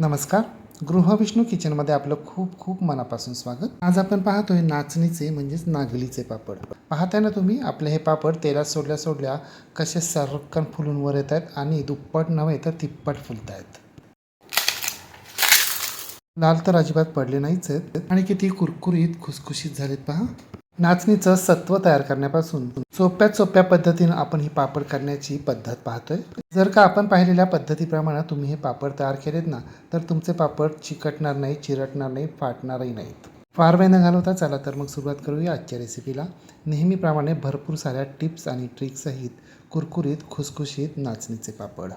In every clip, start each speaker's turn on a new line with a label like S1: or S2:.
S1: नमस्कार. गृहविष्णू किचनमध्ये आपलं खूप खूप मनापासून स्वागत. आज आपण पाहतोय नाचणीचे म्हणजेच नागलीचे पापड. पाहताय ना तुम्ही आपले हे पापड तेलात सोडल्या सोडल्या कसे सरक्कन फुलून वर येत आहेत आणि दुप्पट नव्हे तर तिप्पट फुलत आहेत लाल तर अजिबात पडले नाहीच आहेत. आणि किती कुरकुरीत खुसखुशीत झालेत पहा. नाचणीचं सत्व तयार करण्यापासून सोप्यात सोप्या पद्धतीनं आपण ही पापड करण्याची पद्धत पाहतोय. जर का आपण पाहिलेल्या पद्धतीप्रमाणे तुम्ही हे पापड तयार केलेत ना तर तुमचे पापड चिकटणार नाही चिरटणार नाही फाटणारही नाहीत. फार वेळ न घालवता चला तर मग सुरुवात करूया आजच्या रेसिपीला नेहमीप्रमाणे भरपूर साऱ्या टिप्स आणि ट्रिक्ससहित कुरकुरीत खुसखुशीत नाचणीचे पापड.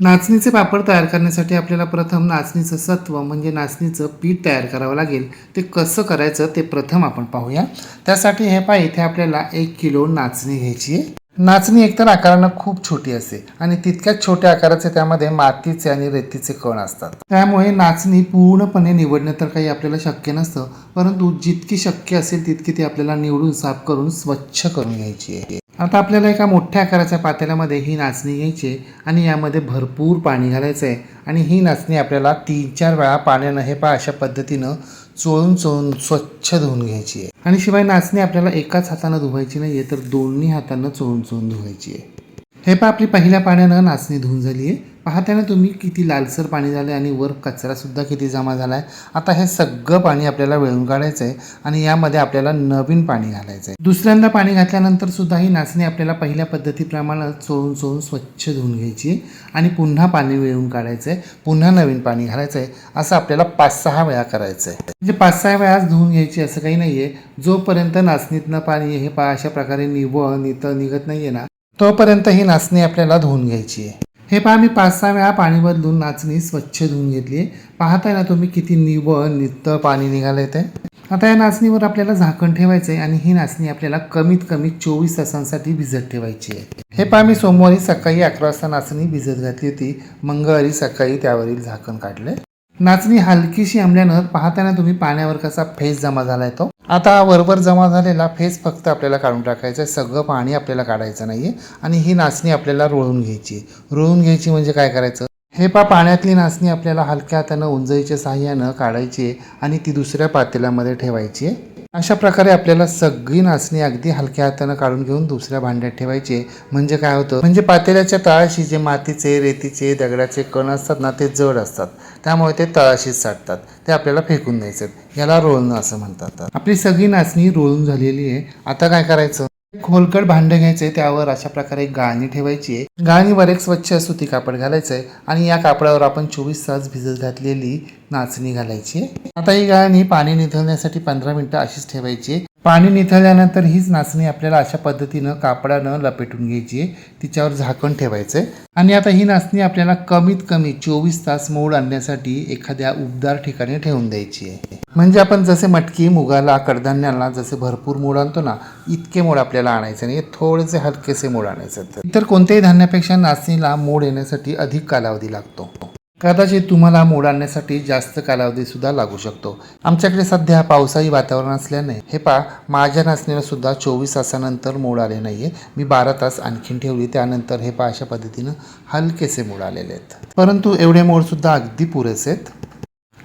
S1: नाचणीचे पापड तयार करण्यासाठी आपल्याला प्रथम नाचणीचं सत्व म्हणजे नाचणीचं पीठ तयार करावं लागेल. ते कसं करायचं ते प्रथम आपण पाहूया. त्यासाठी हे पहा इथे आपल्याला एक किलो नाचणी घ्यायची आहे. नाचणी एकतर आकारानं खूप छोटी असते आणि तितक्याच छोट्या आकाराचे त्यामध्ये मातीचे आणि रेतीचे कण असतात. त्यामुळे नाचणी पूर्णपणे निवडणं तर काही आपल्याला शक्य नसतं परंतु जितकी शक्य असेल तितकी ती आपल्याला निवडून साफ करून स्वच्छ करून घ्यायची आहे. आता आपल्याला एका मोठ्या आकाराच्या पातेल्यामध्ये ही नाचणी घ्यायची आहे आणि यामध्ये भरपूर पाणी घालायचं आहे. आणि ही नाचणी आपल्याला तीन चार वेळा पाण्यानं हे पा अशा पद्धतीनं चोळून चोळून स्वच्छ धुवून घ्यायची आहे. आणि शिवाय नाचणी आपल्याला एकाच हातानं धुवायची नाही आहे तर दोन्ही हातानं चोळून चोळून धुवायची आहे. हे पहा आपली पहिल्या पाण्यानं नाचणी धुवून झाली आहे. पाहताना तुम्ही किती लालसर पाणी झालं आणि वर कचरासुद्धा किती जमा झाला आहे आता हे सगळं पाणी आपल्याला वेळून काढायचं आहे आणि यामध्ये आपल्याला नवीन पाणी घालायचं आहे दुसऱ्यांदा पाणी घातल्यानंतर सुद्धा ही नाचणी आपल्याला पहिल्या पद्धतीप्रमाणे चोळून चोळून स्वच्छ धुवून घ्यायची आणि पुन्हा पाणी वेळून काढायचं आहे पुन्हा नवीन पाणी घालायचं आहे असं आपल्याला पाच सहा वेळा करायचं आहे म्हणजे पाच सहा वेळाच धुवून घ्यायची असं काही नाही आहे जोपर्यंत नाचणीतनं पाणी हे पा अशा प्रकारे निवळ नितं निघत नाही आहे ना तोपर्यंत ही नाचणी आपल्याला धुवून घ्यायची आहे. हे पहा मी पाच सहा वेळा पाणी बदलून नाचणी स्वच्छ धुवून घेतली आहे. पाहताय ना तुम्ही किती निवळ नितळ पाणी निघालं ते आता या नाचणीवर आपल्याला झाकण ठेवायचं आहे आणि ही नाचणी आपल्याला कमीत कमी चोवीस तासांसाठी भिजत ठेवायची आहे. हे पहा मी सोमवारी सकाळी अकरा वाजता नाचणी भिजत घातली होती. मंगळवारी सकाळी त्यावरील झाकण काढले. नाचणी हलकीशी आंबल्यानं पाहताना तुम्ही पाण्यावर कसा फेस जमा झालाय तो? आता वरवर जमा झालेला फेस फक्त आपल्याला काढून टाकायचा आहे सगळं पाणी आपल्याला काढायचं नाही आहे आणि ही नाचणी आपल्याला रोळून घ्यायची आहे रोळून घ्यायची म्हणजे काय करायचं? हे पा पाण्यातली नाचणी आपल्याला हलक्या हातानं उंजळीच्या साह्यानं काढायची आहे आणि ती दुसऱ्या पातेल्यामध्ये ठेवायची आहे. अशा प्रकारे आपल्याला सगळी नाचणी अगदी हलक्या हातानं काढून घेऊन दुसऱ्या भांड्यात ठेवायची म्हणजे काय होतं? म्हणजे पातेल्याच्या तळाशी जे मातीचे रेतीचे दगडाचे कण असतात ना ते जड असतात. त्यामुळे ते तळाशीच साठतात. ते आपल्याला फेकून द्यायचे याला रोलणं असं म्हणतात. आपली सगळी नाचणी रोळून झालेली आहे. आता काय करायचं? खोलकट भांडे घ्यायचे त्यावर अशा प्रकारे गाळणी ठेवायची आहे. गाळणीवर एक स्वच्छ सुती कापड घालायचं आहे आणि या कापडावर आपण चोवीस तास भिजत घातलेली नाचणी घालायची आता ही गाळणी पाणी निथळण्यासाठी पंधरा मिनिटं अशीच ठेवायची पाणी निथळल्यानंतर हीच नाचणी आपल्याला अशा पद्धतीनं कापडानं लपेटून घ्यायची आहे. तिच्यावर झाकण ठेवायचं आहे. आणि आता ही नाचणी आपल्याला कमीत कमी चोवीस तास मोड आणण्यासाठी एखाद्या उबदार ठिकाणी ठेवून द्यायची आहे. म्हणजे आपण जसे मटकी मुगाला कडधान्याला जसे भरपूर मोड आणतो ना इतके मोड आपल्याला आणायचे नाही थोडेसे हलकेसे मोड आणायचे इतर कोणत्याही धान्यापेक्षा नाचणीला मोड येण्यासाठी अधिक कालावधी लागतो. कदाचित तुम्हाला मोड आणण्यासाठी जास्त कालावधी सुद्धा लागू शकतो. आमच्याकडे सध्या पावसाळी वातावरण असल्याने हे पा माझ्या नाचणीला सुद्धा चोवीस तासानंतर मोड आले नाहीये. मी बारा तास आणखीन ठेवली त्यानंतर हे पा अशा पद्धतीनं हलकेसे मोड आलेले आहेत. परंतु एवढे मोड सुद्धा अगदी पुरेसे आहेत.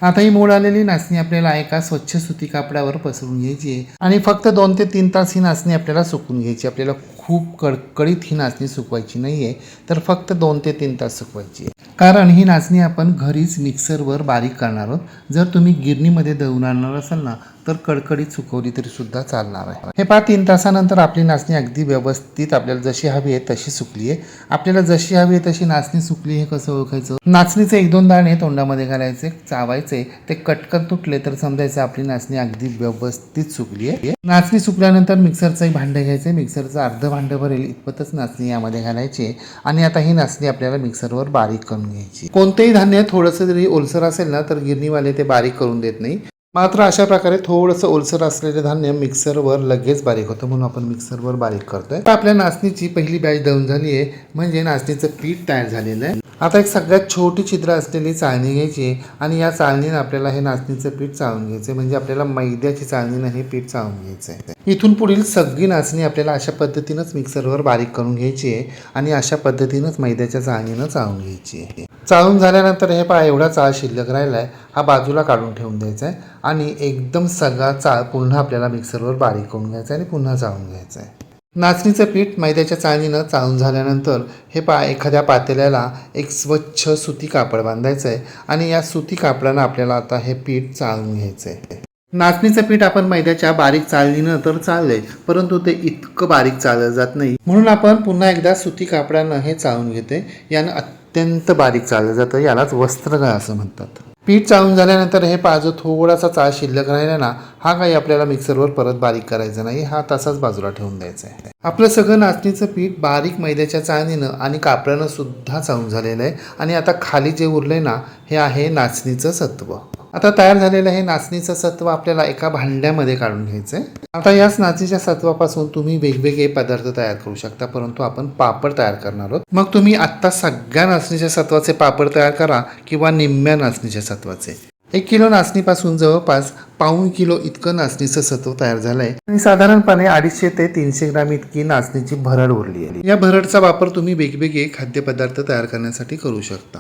S1: आता ही मोड आलेली नाचणी आपल्याला एका स्वच्छ सुती कापडावर पसरून घ्यायची आहे आणि फक्त दोन ते तीन तास ही नाचणी आपल्याला सुकून घ्यायची आपल्याला खूप कडकडीत ही नाचणी सुकवायची नाही आहे तर फक्त दोन ते तीन तास सुकवायची आहे. कारण ही नाचणी आपण घरीच मिक्सरवर बारीक करणार आहोत. जर तुम्ही गिरणीमध्ये दळून आणणार असाल ना तर कडकडीत सुकवली तरी सुद्धा चालणार आहे. हे पहा तीन तासानंतर आपली नाचणी अगदी व्यवस्थित आपल्याला जशी हवी आहे तशी सुकली आहे आपल्याला जशी हवी आहे तशी नाचणी सुकली हे कसं ओळखायचं? नाचणीचे एक दोन दाणे तोंडामध्ये घालायचे चावायचे ते कटकन तुटले तर समजायचं आपली नाचणी अगदी व्यवस्थित सुकली आहे नाचणी सुकल्यानंतर मिक्सरचं भांडं घ्यायचं मिक्सरचं अर्ध भांडं भरेल इतपतच नाचणी यामध्ये घालायची आणि आता ही नाचणी आपल्याला मिक्सरवर बारीक करून घ्यायची. कोणतेही धान्य थोडंसं जरी ओलसर असेल ना तर गिरणीवाले ते बारीक करून देत नाही. मात्र अशा प्रकारे थोडंसं ओलसर असलेले धान्य मिक्सरवर लगेच बारीक होतं म्हणून आपण मिक्सरवर बारीक करतोय. आपल्या नाचणीची पहिली बॅच दळून झाली आहे. म्हणजे नाचणीचं पीठ तयार झालेलं आहे. आता एक सगळ्यात छोटी छिद्र असलेली चाळणी घ्यायची आहे आणि या चाळणीनं आपल्याला हे नाचणीचं पीठ चाळून घ्यायचं आहे म्हणजे आपल्याला मैद्याची चाळणीनं हे पीठ चाळून घ्यायचं आहे इथून पुढील सगळी नाचणी आपल्याला अशा पद्धतीनंच मिक्सरवर बारीक करून घ्यायची आहे आणि अशा पद्धतीनंच मैद्याच्या चाळणीनं चाळून घ्यायची आहे. चाळून झाल्यानंतर हे पहा एवढा चाळ शिल्लक राहिला आहे हा बाजूला काढून ठेवून द्यायचा आहे आणि एकदम सगळा चाळ पुन्हा आपल्याला मिक्सरवर बारीक करून घ्यायचा आहे आणि पुन्हा चाळून घ्यायचं आहे नाचणीचं पीठ मैद्याच्या चाळणीनं चाळून झाल्यानंतर हे पा एखाद्या पातेल्याला एक स्वच्छ सुती कापड बांधायचं आहे आणि या सुती कापडानं आपल्याला आता हे पीठ चाळून घ्यायचं आहे नाचणीचं पीठ आपण मैद्याच्या बारीक चालणीनं तर चाललंय परंतु ते इतकं बारीक चाललं जात नाही. म्हणून आपण पुन्हा एकदा सुती कापडानं हे चाळून घेते. यानं अत्यंत बारीक चाललं जातं यालाच वस्त्रगाळ असं म्हणतात. पीठ चाळून झाल्यानंतर हे पा थोडासा चाळ शिल्लक राहिला ना हा काही आपल्याला मिक्सरवर परत बारीक करायचा नाही हा तसाच बाजूला ठेवून द्यायचा आहे. आपलं सगळं नाचणीचं पीठ बारीक मैद्याच्या चाळणीनं आणि कापडानं सुद्धा चाळून झालेलं आहे. आणि आता खाली जे उरलंय ना हे आहे नाचणीचं सत्व. आता तयार झालेलं हे नाचणीचं सत्व आपल्याला एका भांड्यामध्ये काढून घ्यायचं आहे आता याच नाचणीच्या सत्वापासून तुम्ही वेगवेगळे पदार्थ तयार करू शकता परंतु आपण पापड तयार करणार आहोत. मग तुम्ही आत्ता सगळ्या नाचणीच्या सत्वाचे पापड तयार करा किंवा निम्म्या नाचणीच्या सत्वाचे. एक किलो नाचणीपासून जवळपास पाऊण किलो इतकं नाचणीचं सत्व तयार झालंय. आणि साधारणपणे अडीचशे ते तीनशे ग्राम इतकी नाचणीची भरड उरली आहे. या भरडचा वापर तुम्ही वेगवेगळे खाद्यपदार्थ तयार करण्यासाठी करू शकता.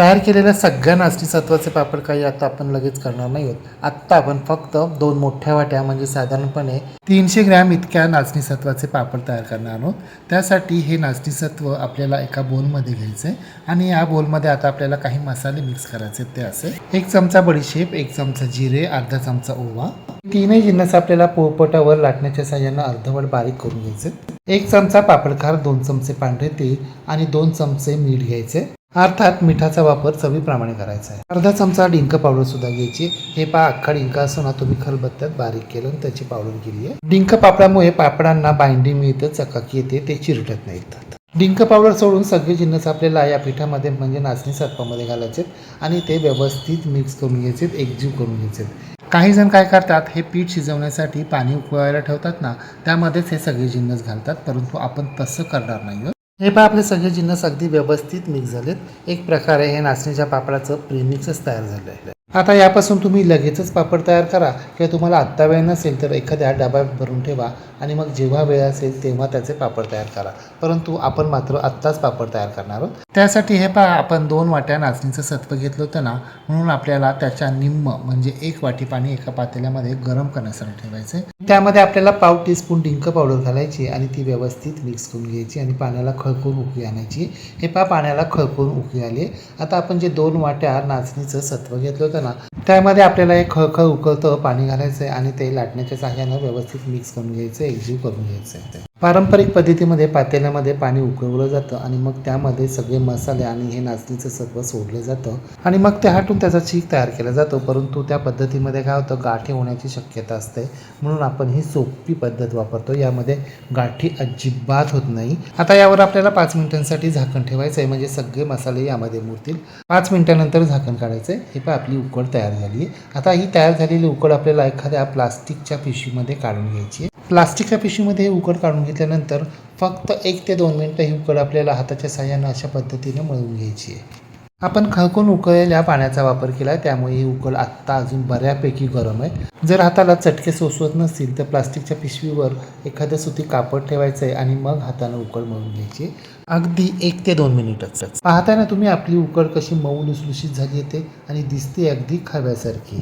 S1: तयार केलेल्या सगळ्या नाचणीसत्वाचे पापड काही आता आपण लगेच करणार नाही आहोत. आत्ता आपण फक्त दोन मोठ्या वाट्या म्हणजे साधारणपणे तीनशे ग्रॅम इतक्या नाचणीसत्वाचे पापड तयार करणार आहोत. त्यासाठी हे नाचणीसत्व आपल्याला एका बोलमध्ये घ्यायचं आहे आणि या बोलमध्ये आता आपल्याला काही मसाले मिक्स करायचे ते असे. एक चमचा बडीशेप एक चमचा जिरे अर्धा चमचा ओवा. तीनही जिन्नस आपल्याला पोपटावर लाटण्याच्या साह्यानं अर्धवट बारीक करून घ्यायचे एक चमचा पापडखार दोन चमचे पांढरे तेल आणि दोन चमचे मीठ घ्यायचे अर्थात मिठाचा वापर चवीप्रमाणे करायचा आहे. अर्धा चमचा डिंक पावडर सुद्धा घ्यायची. हे पा अख्खा डिंक असून ना तुम्ही खलबत्त्यात बारीक केलं आणि त्याची पावडर केली आहे. डिंक पापडामुळे पापडांना बाइंडिंग मिळतं चकाकी येते ते चिरटत नाहीत. डिंक पावडर सोडून सगळे जिन्नस आपल्याला या पिठामध्ये म्हणजे नाचणी सर्पामध्ये घालायचे आणि ते व्यवस्थित मिक्स करून घ्यायचे एकजीव करून घ्यायचे काही जण काय करतात हे पीठ शिजवण्यासाठी पाणी उकळायला ठेवतात ना त्यामध्येच हे सगळे जिन्नस घालतात परंतु आपण तसं करणार नाही हे पहा आपले सगळे जिन्नस अगदी व्यवस्थित मिक्स झालेत. एक प्रकारे हे नाचणीच्या पापडाचं प्रेमिक्सच तयार झालेलं आहे आता यापासून तुम्ही लगेचच पापड तयार करा. किंवा तुम्हाला आत्ता वेळ नसेल तर एखाद्या डब्यात भरून ठेवा. आणि मग जेव्हा वेळ असेल तेव्हा त्याचे पापड तयार करा. परंतु आपण मात्र आत्ताच पापड तयार करणार आहोत. त्यासाठी हे पहा आपण दोन वाट्या नाचणीचं सत्व घेतलं होतं ना म्हणून आपल्याला त्याच्या निम्म म्हणजे एक वाटी पाणी एका पातेल्यामध्ये गरम करण्यासाठी ठेवायचे त्यामध्ये आपल्याला पाव टीस्पून डिंक पावडर घालायची आणि ती व्यवस्थित मिक्स करून घ्यायची आणि पाण्याला खळकून उकळी आणायची. हे पहा पाण्याला खळकून उकळी आली आता आपण जे दोन वाट्या नाचणीचं सत्व घेतलं होतं ना. त्यामध्ये आपल्याला एक खळखळ उकळतं पाणी घालायचं आहे आणि ते लाटण्याच्या साह्यानं व्यवस्थित मिक्स करून घ्यायचं एकजीव करून घ्यायचं आहे पारंपरिक पद्धतीमध्ये पातेल्यामध्ये पाणी उकळवलं जातं आणि मग त्यामध्ये सगळे मसाले आणि हे नाचणीचं सर्व सोडलं जातं आणि मग ते हाटून त्याचा चीक तयार केला जातो. परंतु त्या पद्धतीमध्ये काय होतं गाठी होण्याची शक्यता असते. म्हणून आपण ही सोपी पद्धत वापरतो. यामध्ये गाठी अजिबात होत नाही. आता यावर आपल्याला पाच मिनिटांसाठी झाकण ठेवायचं आहे म्हणजे सगळे मसाले यामध्ये मुरतील. पाच मिनिटानंतर झाकण काढायचं आहे हे पण आपली उकड तयार झाली आहे. आता ही तयार झालेली उकड आपल्याला एखाद्या प्लास्टिकच्या पिशवीमध्ये काढून घ्यायची आहे. प्लास्टिकच्या पिशवीमध्ये ही उकड काढून घेतल्यानंतर फक्त एक ते दोन मिनटं ही उकड आपल्याला हाताच्या साह्यानं अशा पद्धतीने मळून घ्यायची आहे. आपण खळकून उकळलेल्या पाण्याचा वापर केला त्यामुळे ही उकड आत्ता अजून बऱ्यापैकी गरम आहे. जर हाताला चटके सोसवत नसतील तर प्लास्टिकच्या पिशवीवर एखादं सुती कापड ठेवायचं आहे आणि मग हातानं उकड मळून घ्यायची अगदी एक ते दोन मिनिटच. पाहताय ना तुम्ही आपली उकड कशी मऊ लुसलुशीत झाली येते आणि दिसते अगदी खव्यासारखी.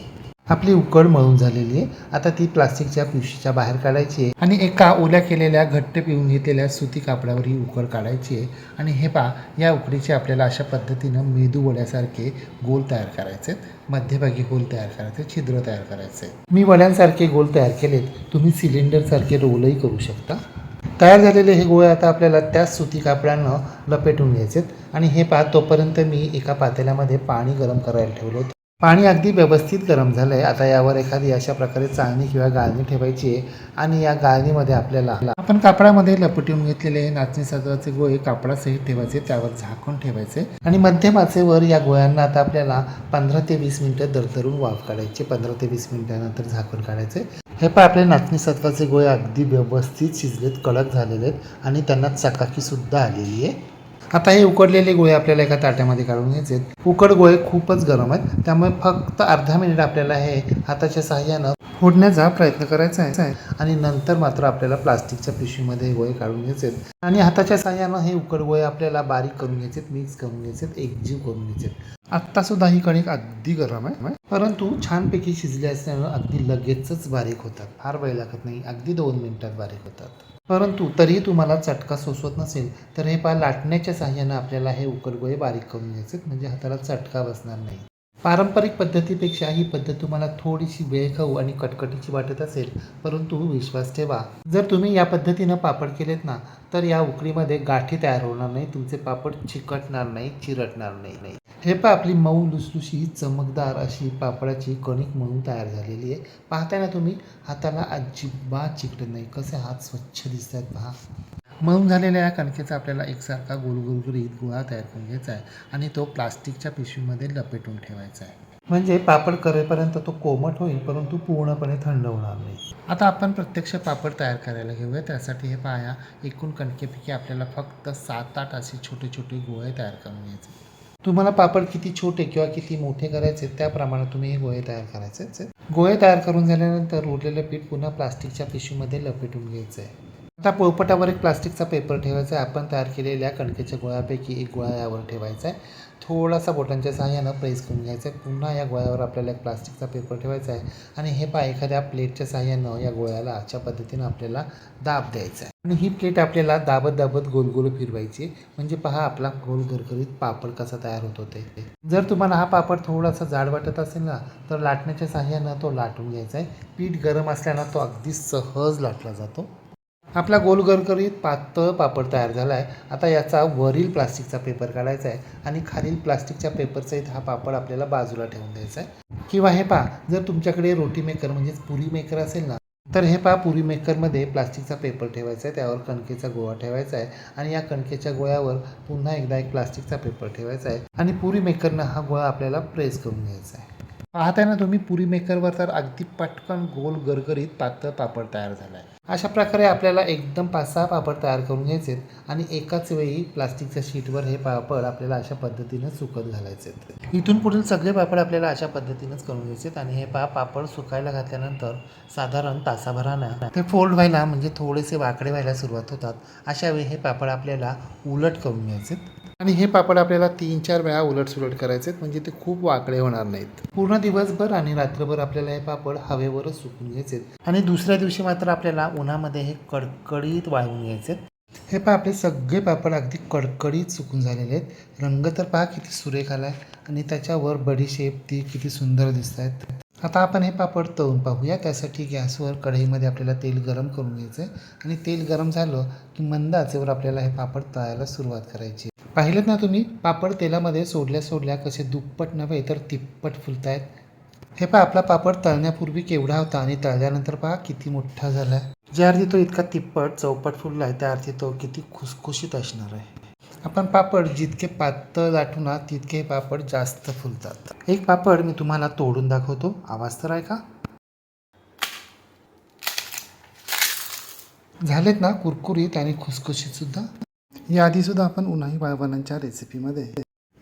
S1: आपली उकड मळून झालेली आहे. आता ती प्लास्टिकच्या पिशवीच्या बाहेर काढायची आहे. आणि एका ओल्या केलेल्या घट्ट पिऊन घेतलेल्या सुती कापडावर ही उकड काढायची आहे. आणि हे पा या उकडीचे आपल्याला अशा पद्धतीनं मेदू वड्यासारखे गोल तयार करायचे मध्यभागी गोल तयार करायचे छिद्र तयार करायचे मी वड्यांसारखे गोल तयार केलेत. तुम्ही सिलेंडरसारखे रोलही करू शकता. तयार झालेले हे गोळे आता आपल्याला त्याच सुती कापडानं लपेटून घ्यायचे आहेत आणि हे पहा तोपर्यंत मी एका पातेल्यामध्ये पाणी गरम करायला ठेवलं होतं. पाणी अगदी व्यवस्थित गरम झालं आहे आता यावर एखादी अशा प्रकारे चाळणी किंवा गाळणी ठेवायची आहे आणि या गाळणीमध्ये आपल्याला आपण कापडामध्ये लपटून घेतलेले हे नाचणी सजवाचे गोळे कापडासहित ठेवायचे त्यावर झाकून ठेवायचे आणि मध्यमाचेवर या गोळ्यांना आता आपल्याला पंधरा ते वीस मिनिटं दरदरून वाफ काढायची. पंधरा ते वीस मिनिटानंतर झाकून काढायचे. हे पण आपले नाचणी सत्वाचे गोळे अगदी व्यवस्थित शिजलेत कडक झालेले आहेत आणि त्यांना चकाकीसुद्धा आलेली आहे. आता हे उकडलेले गोळे आपल्याला एका ताट्यामध्ये काढून घ्यायचे आहेत. उकड गोळे खूपच गरम आहेत. त्यामुळे फक्त अर्धा मिनिट आपल्याला हे हाताच्या सहाय्यानं फोडण्याचा प्रयत्न करायचा आहे. आणि नंतर मात्र आपल्याला प्लास्टिकच्या पिशवीमध्ये गोळे काढून घ्यायचे आहेत. आणि हाताच्या सहाय्यानं हे उकड गोळे आपल्याला बारीक करून घ्यायचे मिक्स करून घ्यायचे एकजीव करून घ्यायचे आत्ता सुद्धा ही कणिक अगदी गरम आहे. परंतु छानपैकी शिजले असल्यानं अगदी लगेचच बारीक होतात. फार वेळ लागत नाही. अगदी दोन मिनिटात बारीक होतात. परंतु तरीही तुम्हाला चटका सोसवत नसेल तर हे पा लाटण्याच्या साह्यानं आपल्याला हे उकलगोळे बारीक करून घ्यायचे म्हणजे हाताला चटका बसणार नाही. पारंपरिक पद्धतीपेक्षा ही पद्धत तुम्हाला थोडीशी वेळखाऊ आणि कटकटीची वाटत असेल परंतु विश्वास ठेवा. जर तुम्ही या पद्धतीनं पापड केलेत ना तर या उकडीमध्ये गाठी तयार होणार नाही तुमचे पापड चिकटणार नाही चिरटणार नाही नाही हे पहा आपली मऊ लुसलुशी चमकदार अशी पापडाची कणिक म्हणून तयार झालेली आहे. पाहताय ना तुम्ही? हाताला अजिबात चिकटत नाही. कसे हात स्वच्छ दिसत आहेत पहा. म्हणून झालेल्या या कणकेचा आपल्याला एकसारखा गुलगुलगुरीत गोळा तयार करून घ्यायचा आहे आणि तो प्लास्टिकच्या पिशवीमध्ये लपेटून ठेवायचा आहे. म्हणजे पापड करेपर्यंत तो कोमट होईल परंतु पूर्णपणे थंड होणार नाही. आता आपण प्रत्यक्ष पापड तयार करायला घेऊया. त्यासाठी हे पाया एकूण कणकेपैकी आपल्याला फक्त सात आठ असे छोटे छोटे गोळे तयार करून घ्यायचे. तुम्हाला पापड किती छोटे किंवा किती मोठे करायचे त्याप्रमाणे तुम्ही हे गोळे तयार करायचे. गोळे तयार करून झाल्यानंतर उरलेलं पीठ पुन्हा प्लास्टिकच्या पिशवीमध्ये लपेटून घ्यायचं आहे आता पोळपटावर एक प्लास्टिकचा पेपर ठेवायचा आहे. आपण तयार केलेल्या कणकेच्या गोळ्यापैकी एक गोळा यावर ठेवायचा आहे. थोडासा बोटांच्या सहाय्यानं प्रेस करून घ्यायचा आहे. पुन्हा या गोळ्यावर आपल्याला एक प्लास्टिकचा पेपर ठेवायचा आहे आणि हे पा एखाद्या प्लेटच्या सहाय्यानं या गोळ्याला अशा पद्धतीनं आपल्याला दाब द्यायचा आहे. आणि ही प्लेट आपल्याला दाबत दाबत गोल गोल फिरवायची म्हणजे पहा आपला गोल घरघरीत पापड कसा तयार होत होते. जर तुम्हाला हा पापड थोडासा जाड वाटत असेल ना तर लाटण्याच्या सहाय्यानं तो लाटून घ्यायचा आहे. पीठ गरम असल्यानं तो अगदी सहज लाटला जातो. आपला गोल गरगरीत पातळ पापड तयार झाला आहे आता याचा वरील प्लास्टिकचा पेपर काढायचा आहे आणि खालील प्लास्टिकच्या पेपरसहित हा पापड आपल्याला बाजूला ठेवून द्यायचा आहे. किंवा हे पहा जर तुमच्याकडे रोटी मेकर म्हणजेच पुरी मेकर असेल ना तर हे पहा पुरी मेकरमध्ये प्लास्टिकचा पेपर ठेवायचा आहे. त्यावर कणकेचा गोळा ठेवायचा आहे आणि या कणकेच्या गोळ्यावर पुन्हा एकदा एक प्लास्टिकचा पेपर ठेवायचा आहे आणि पुरी मेकरनं हा गोळा आपल्याला प्रेस करून घ्यायचा आहे. पाहताय ना तुम्ही पुरी मेकरवर तर अगदी पटकन गोल गरगरीत पातळ पापड तयार झाला आहे अशा प्रकारे आपल्याला एकदम पाच सहा पापड तयार करून घ्यायचे आणि एकाच वेळी प्लास्टिकच्या शीटवर हे पापड आपल्याला अशा पद्धतीनं सुकत घालायचे इथून पुढील सगळे पापड आपल्याला अशा पद्धतीनंच करून घ्यायचे आणि हे पा पापड सुकायला घातल्यानंतर साधारण तासाभरानं ते फोल्ड व्हायला म्हणजे थोडेसे वाकडे व्हायला सुरुवात होतात. अशा वेळी हे पापड आपल्याला उलट करून घ्यायचे आणि हे पापड आपल्याला तीन चार वेळा उलट सुलट करायचे म्हणजे ते खूप वाकडे होणार नाहीत. पूर्ण दिवसभर आणि रात्रभर आपल्याला हे पापड हवेवरच सुकून घ्यायचे आणि दुसऱ्या दिवशी मात्र आपल्याला उन्हामध्ये हे कडकडीत वाळवून घ्यायचे हे पहा आपले सगळे पापड अगदी कडकडीत सुकून झालेले आहेत. रंग तर पहा किती सुरेख आला आहे आणि त्याच्यावर बडीशेप ती किती सुंदर दिसत आहेत आता आपण हे पापड तळून पाहूया. त्यासाठी गॅसवर कढईमध्ये आपल्याला तेल गरम करून घ्यायचं आहे आणि तेल गरम झालं की मंद आचेवर आपल्याला हे पापड तळायला सुरुवात करायची पाहिलेत ना तुम्ही? पापड तेलामध्ये सोडल्या सोडल्या कसे दुप्पट नव्हे तर तिप्पट फुलतायत. हे पहा आपला पापड तळण्यापूर्वी केवढा होता आणि तळल्यानंतर पहा किती मोठा झाला आहे ज्या अर्थी तो इतका तिप्पट चौपट फुलला आहे त्या अर्थी तो किती खुसखुशीत असणार आहे. आपण पापड जितके पातळ लाटू ना तितके पापड जास्त फुलतात. एक पापड मी तुम्हाला तोडून दाखवतो. आवाज तर आहे का झालेत ना कुरकुरीत आणि खुसखुशीत सुद्धा. या आधीसुद्धा आपण उन्हाळी बाळवणांच्या रेसिपीमध्ये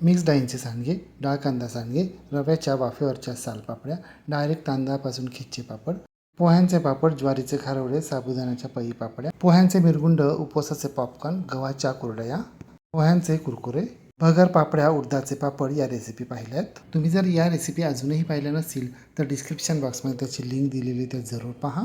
S1: मिक्स डाळींचे सांडगे डाळ कांदा सांडगे रव्याच्या वाफेवरच्या सालपापड्या डायरेक्ट तांदळापासून खिच्चे पापड पोह्यांचे पापड ज्वारीचे खारवडे साबुदाण्याच्या पई पापड्या पोह्यांचे मिरगुंड उपवासाचे पॉपकॉर्न गव्हाच्या कुरडया पोह्यांचे कुरकुरे भगर पापड्या उडदाचे पापड या रेसिपी पाहिल्या आहेत. तुम्ही जर या रेसिपी अजूनही पाहिल्या नसतील तर डिस्क्रिप्शन बॉक्समध्ये त्याची लिंक दिलेली त्या जरूर पहा.